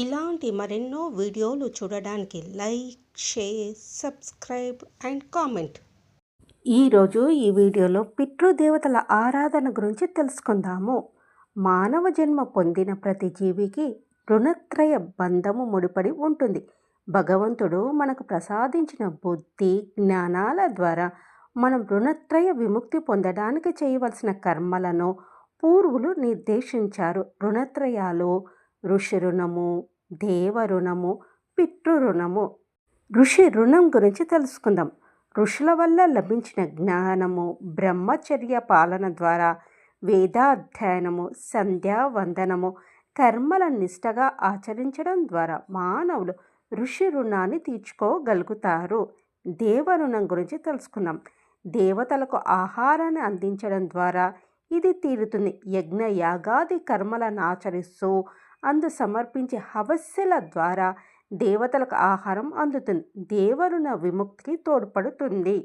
ఇలాంటి మరెన్నో వీడియోలు చూడడానికి like share subscribe and comment. ఈరోజు ఈ వీడియోలో పితృదేవతల ఆరాధన గురించి తెలుసుకుందాము. మానవ జన్మ పొందిన ప్రతి జీవికి రుణత్రయ బంధము ముడిపడి ఉంటుంది. భగవంతుడు మనకు ప్రసాదించిన బుద్ధి జ్ఞానాల ద్వారా మనం రుణత్రయ విముక్తి పొందడానికి చేయవలసిన కర్మలను పూర్వులు నిర్దేశించారు. రుణత్రయాలు ఋషి రుణము దేవ రుణము పితృ రుణము. ఋషి రుణం గురించి తెలుసుకుందాం. ఋషుల వల్ల లభించిన జ్ఞానము బ్రహ్మచర్య పాలన ద్వారా వేదాధ్యయనము సంధ్యా వందనము కర్మల నిష్టగా ఆచరించడం ద్వారా మానవులు ఋషి రుణాన్ని తీర్చుకోగలుగుతారు. దేవ రుణం గురించి తెలుసుకుందాం. దేవతలకు ఆహారాన్ని అందించడం ద్వారా ఇది తీరుతుంది. యజ్ఞ యాగాది కర్మలను ఆచరిస్తూ అందు సమర్పించే హవస్సుల ద్వారా దేవతలకు ఆహారం అందుతుంది. దేవరుణ విముక్తికి తోడ్పడుతుంది.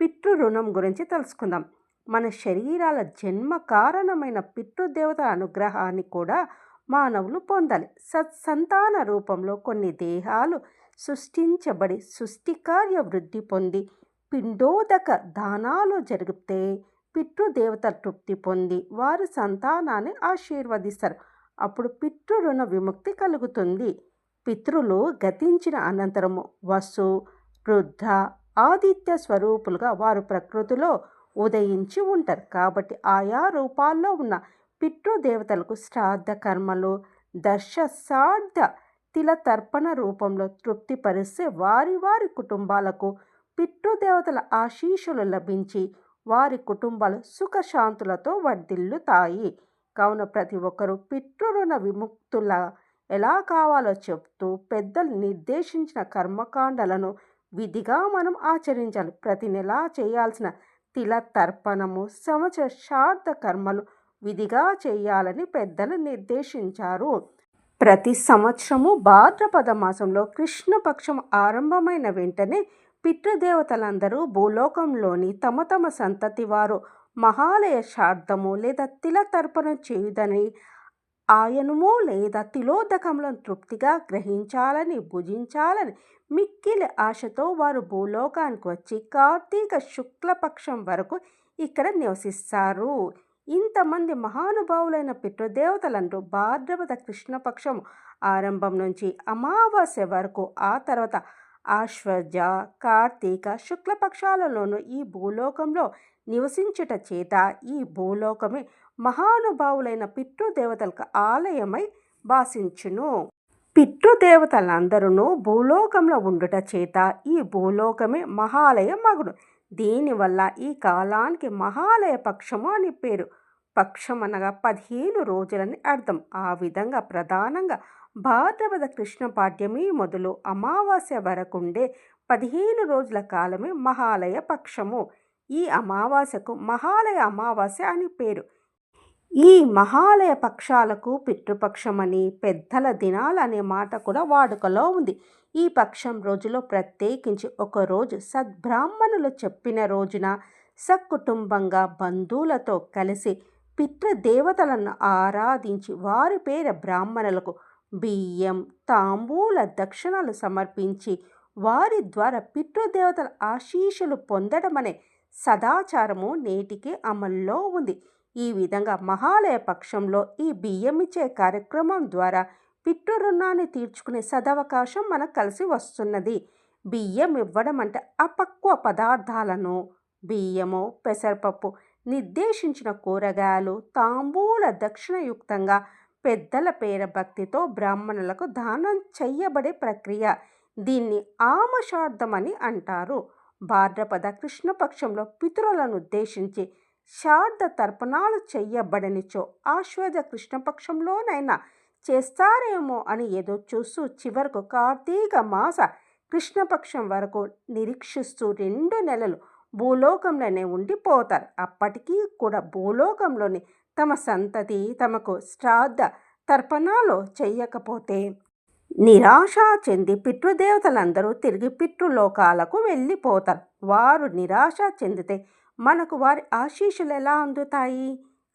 పితృరుణం గురించి తెలుసుకుందాం. మన శరీరాల జన్మ కారణమైన పితృదేవతల అనుగ్రహాన్ని కూడా మానవులు పొందాలి. సత్సంతాన రూపంలో కొన్ని దేహాలు సృష్టించబడి సృష్టికార్య వృద్ధి పొంది పిండోదక దానాలు జరిగితే పితృదేవత తృప్తి పొంది వారి సంతానాన్ని ఆశీర్వదిస్తారు. అప్పుడు పితృ రుణ విముక్తి కలుగుతుంది. పితృలు గతించిన అనంతరము వసు వృద్ధ ఆదిత్య స్వరూపులుగా వారు ప్రకృతిలో ఉదయించి ఉంటారు. కాబట్టి ఆయా రూపాల్లో ఉన్న పితృదేవతలకు శ్రాద్ధ కర్మలు దర్శ సార్థ తిల తర్పణ రూపంలో తృప్తిపరిస్తే వారి వారి కుటుంబాలకు పితృదేవతల ఆశీషులు లభించి వారి కుటుంబాలు సుఖశాంతులతో వర్ధిల్లుతాయి. కావున ప్రతి ఒక్కరూ పితృరుణ విముక్తుల ఎలా కావాలో చెప్తూ పెద్దలు నిర్దేశించిన కర్మకాండలను విధిగా మనం ఆచరించాలి. ప్రతి నెల చేయాల్సిన తిల తర్పణము సంవత్సర శార్థ కర్మలు విధిగా చేయాలని పెద్దలు నిర్దేశించారు. ప్రతి సంవత్సరము భాద్రపద మాసంలో కృష్ణపక్షం ఆరంభమైన వెంటనే పితృదేవతలందరూ భూలోకంలోని తమ తమ సంతతి వారు మహాలయ శార్థము లేదా తిల తర్పణం చేయుదని ఆయనము లేదా తిలోదకములను తృప్తిగా గ్రహించాలని భుజించాలని మిక్కిలి ఆశతో వారు భూలోకానికి వచ్చి కార్తీక శుక్లపక్షం వరకు ఇక్కడ నివసిస్తారు. ఇంతమంది మహానుభావులైన పితృదేవతలంటూ భాద్రపద కృష్ణపక్షం ఆరంభం నుంచి అమావాస్య వరకు ఆ తర్వాత ఆశ్వర్య కార్తీక శుక్లపక్షాలలోనూ ఈ భూలోకంలో నివసించుట చేత ఈ భూలోకమే మహానుభావులైన పితృదేవతలకు ఆలయమై భాషించును పితృదేవతలందరూ భూలోకంలో ఉండుట చేత ఈ భూలోకమే మహాలయ మగుడు దీనివల్ల ఈ కాలానికి మహాలయ పక్షము అని పేరు. పక్షం అనగా పదిహేను రోజులని అర్థం. ఆ విధంగా ప్రధానంగా భాద్రపద కృష్ణ పాఠ్యమి మొదలు అమావాస్య వరకుండే పదిహేను రోజుల కాలమే మహాలయ పక్షము. ఈ అమావాస్యకు మహాలయ అమావాస్య అని పేరు. ఈ మహాలయ పక్షాలకు పితృపక్షమని పెద్దల దినాలు అనే మాట కూడా వాడుకలో ఉంది. ఈ పక్షం రోజులో ప్రత్యేకించి ఒకరోజు సద్బ్రాహ్మణులు చెప్పిన రోజున సకుటుంబంగా బంధువులతో కలిసి పితృదేవతలను ఆరాధించి వారి పేర బ్రాహ్మణులకు బియ్యం తాంబూల దక్షిణలు సమర్పించి వారి ద్వారా పితృదేవతల ఆశీషులు పొందడమనే సదాచారము నేటికి అమల్లో ఉంది. ఈ విధంగా మహాలయ పక్షంలో ఈ బియ్యం ఇచ్చే కార్యక్రమం ద్వారా పితృరుణాన్ని తీర్చుకునే సదవకాశం మనకు కలిసి వస్తున్నది. బియ్యం ఇవ్వడం అంటే అపక్వ పదార్థాలను బియ్యము పెసరపప్పు నిర్దేశించిన కూరగాయలు తాంబూల దక్షిణయుక్తంగా పెద్దల పేర భక్తితో బ్రాహ్మణులకు దానం చెయ్యబడే ప్రక్రియ. దీన్ని ఆమశార్థమని అంటారు. భాద్రపద కృష్ణపక్షంలో పితరులను ఉద్దేశించి శారద తర్పణాలు చెయ్యబడనిచో ఆశ్వజ కృష్ణపక్షంలోనైనా చేస్తారేమో అని ఏదో చూస్తూ చివరకు కార్తీక మాస కృష్ణపక్షం వరకు నిరీక్షిస్తూ రెండు నెలలు భూలోకంలోనే ఉండిపోతారు. అప్పటికీ కూడా భూలోకంలోని తమ సంతతి తమకు శ్రాద్ధ తర్పణాలు చెయ్యకపోతే నిరాశ చెంది పితృదేవతలందరూ తిరిగి పితృలోకాలకు వెళ్ళిపోతారు. వారు నిరాశ చెందితే మనకు వారి ఆశీస్సులు ఎలా అందుతాయి?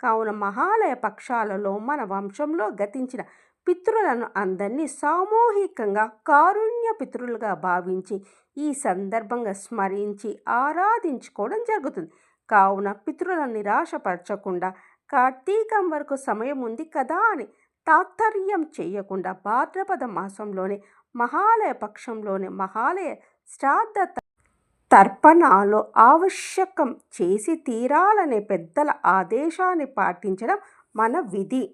కావున మహాలయ పక్షాలలో మన వంశంలో గతించిన పితృలను అందరినీ సామూహికంగా కారుణ్య పితృలుగా భావించి ఈ సందర్భంగా స్మరించి ఆరాధించుకోవడం జరుగుతుంది. కావున పితృలను నిరాశపరచకుండా కార్తీకం వరకు సమయం ఉంది కదా అని తాత్పర్యం చేయకుండా భాద్రపద మాసంలోని మహాలయ పక్షంలోనే మహాలయ శ్రాద్ధ తర్పణాలు ఆవశ్యకం చేసి తీరాలనే పెద్దల ఆదేశాన్ని పాటించడం మన విధి.